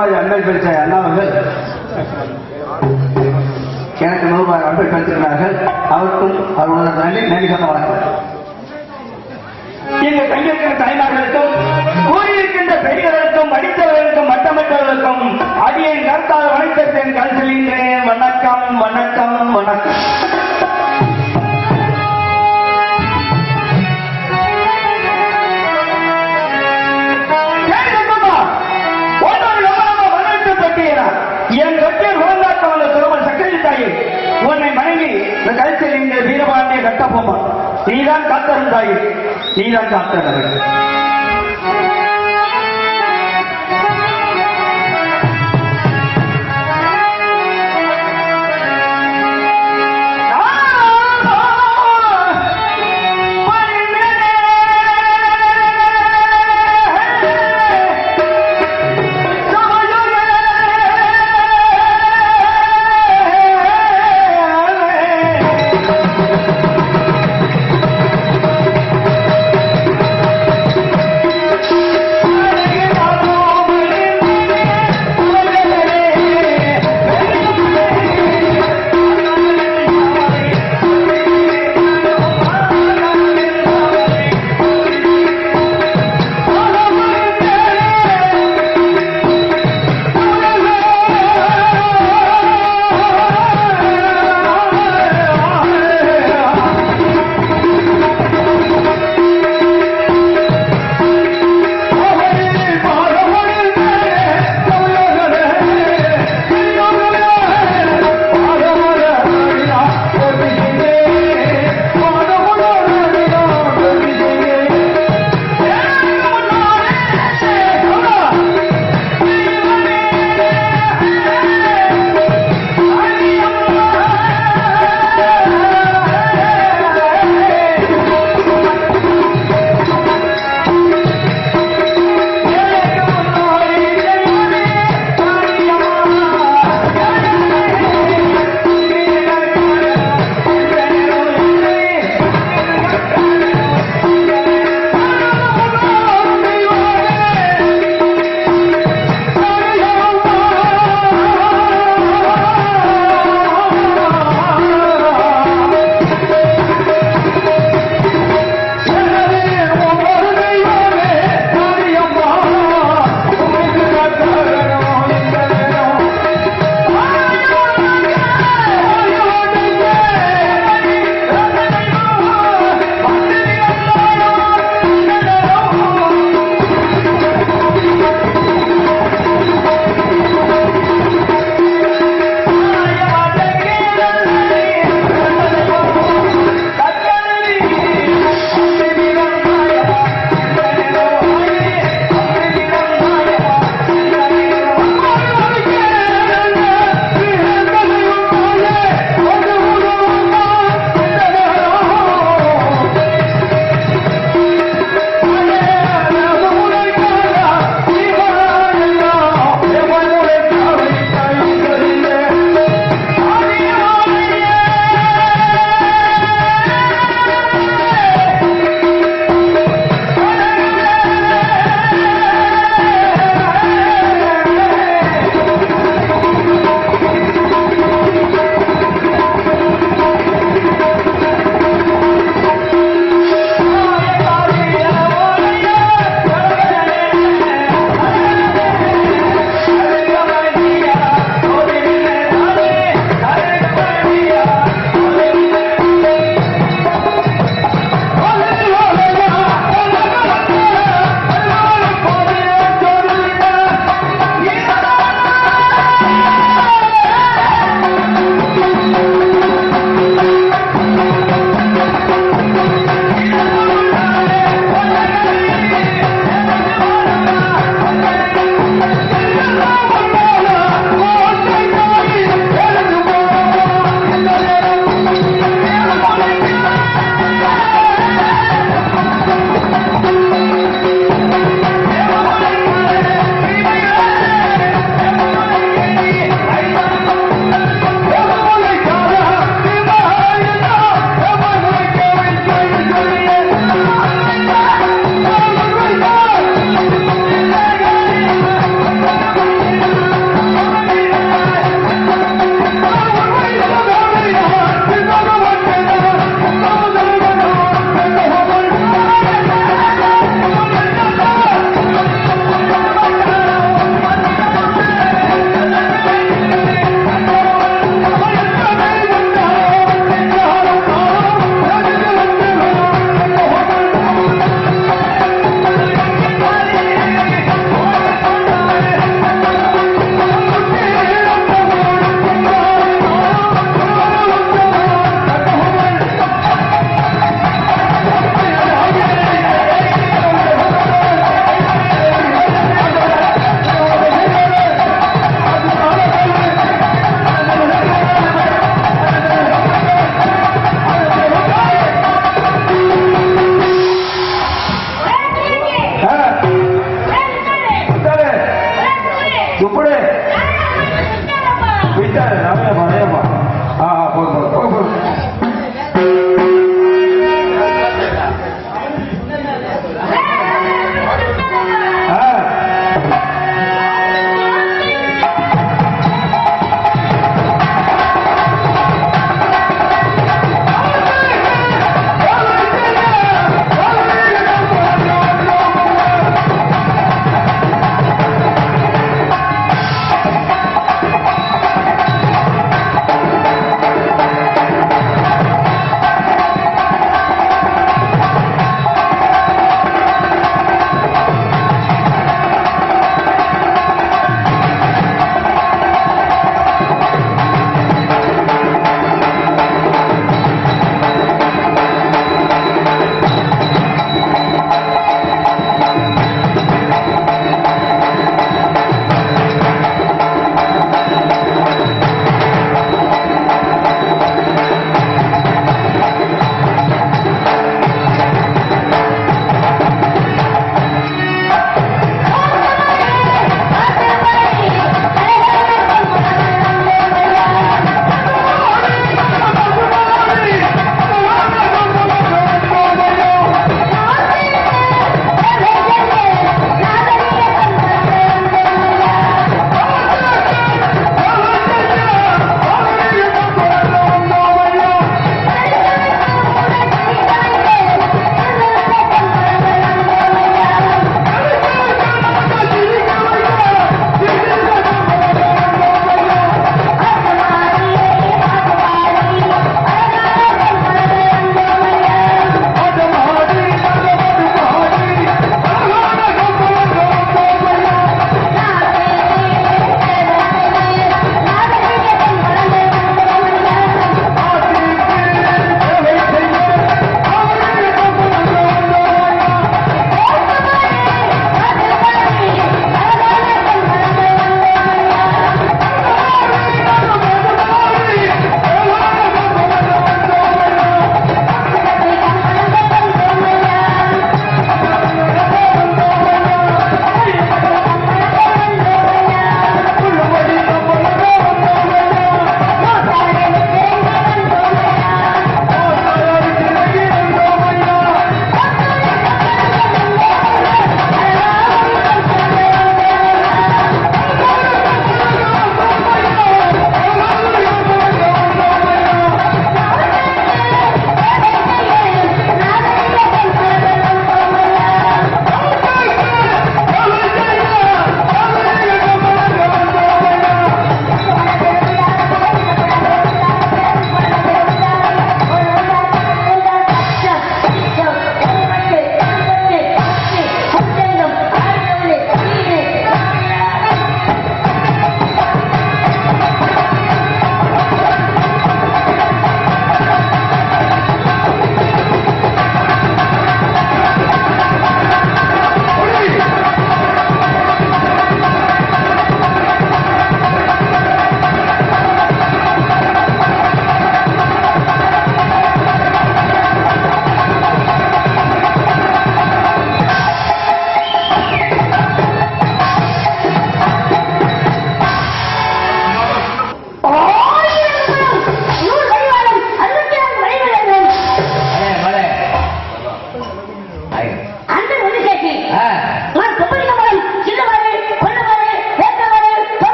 நூறுபாய் அண்ணல் பெற்ற அண்ணா அவர்கள் எனக்கு நூறுபாய் அன்பை பெற்றிருந்தார்கள் அவருக்கும் அவர்களுடைய நன்றி நன்றி சொன்ன வணக்கம். நீலா காத்தன் அவர்கள்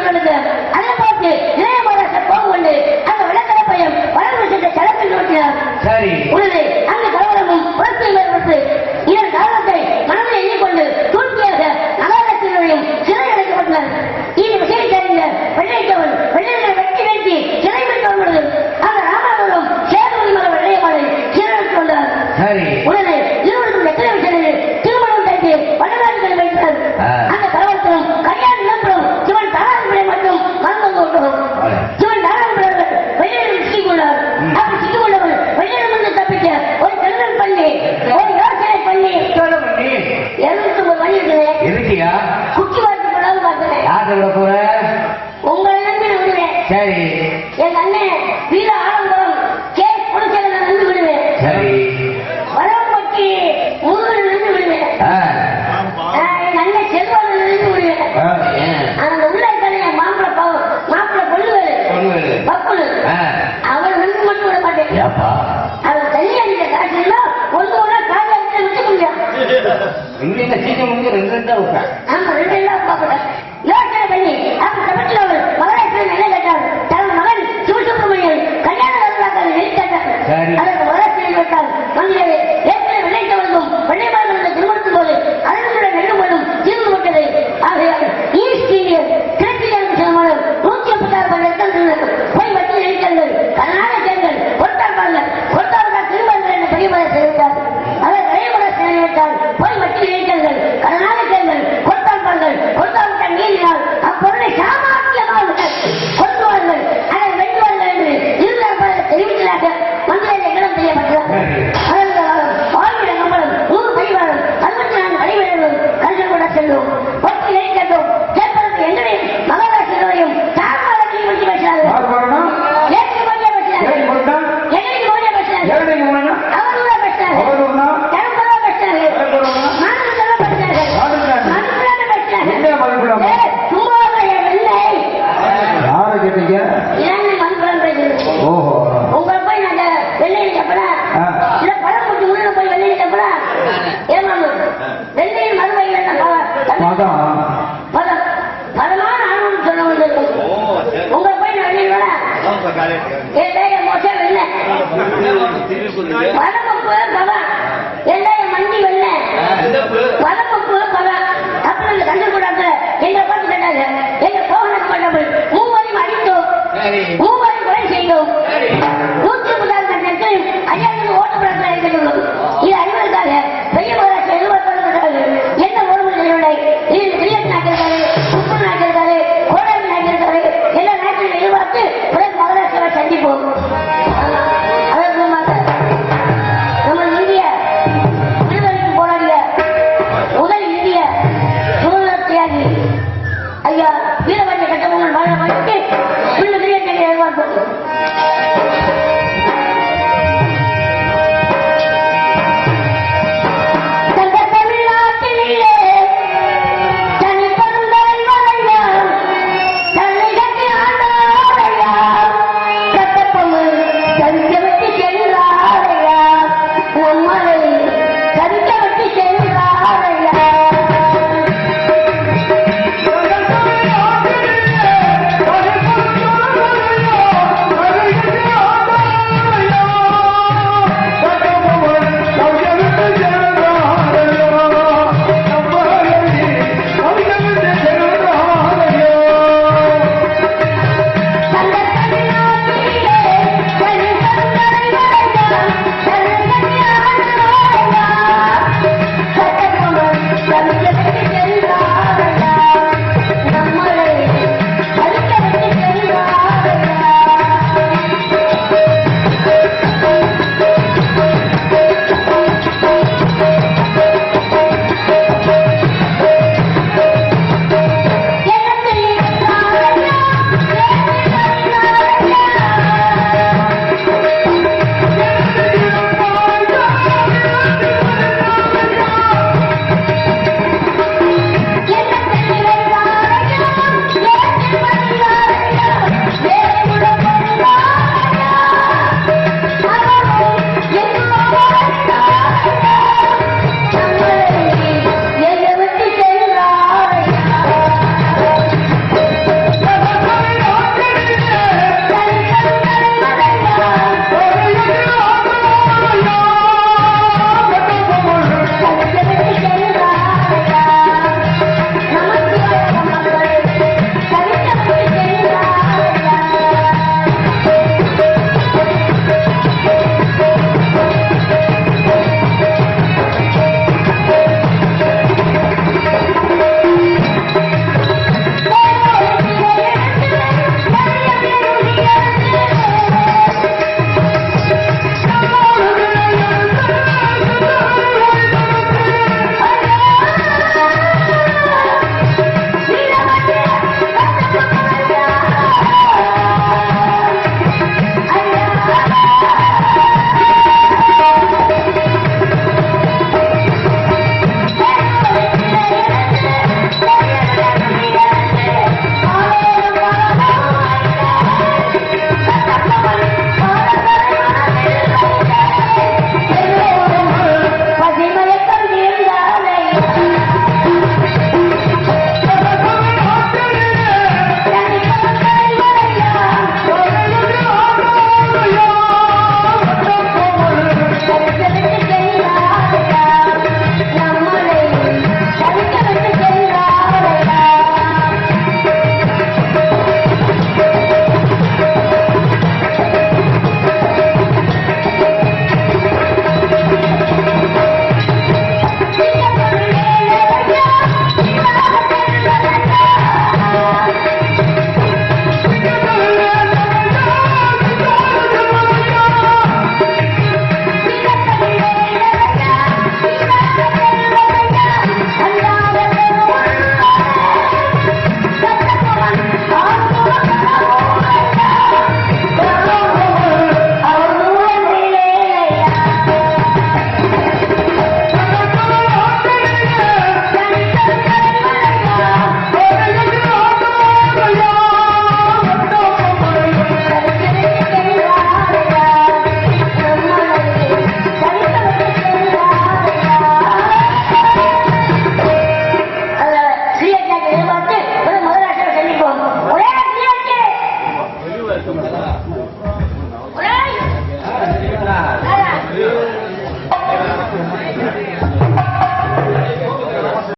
மகளுக்கு அதை பார்த்து இளையமரச கோபம் அந்த விளக்கடப்பையும் வளர்ந்து சென்ற சடத்தில் நோக்கினார். சரி. உடனே அந்த கலவரமும் புறத்தில் don't fact.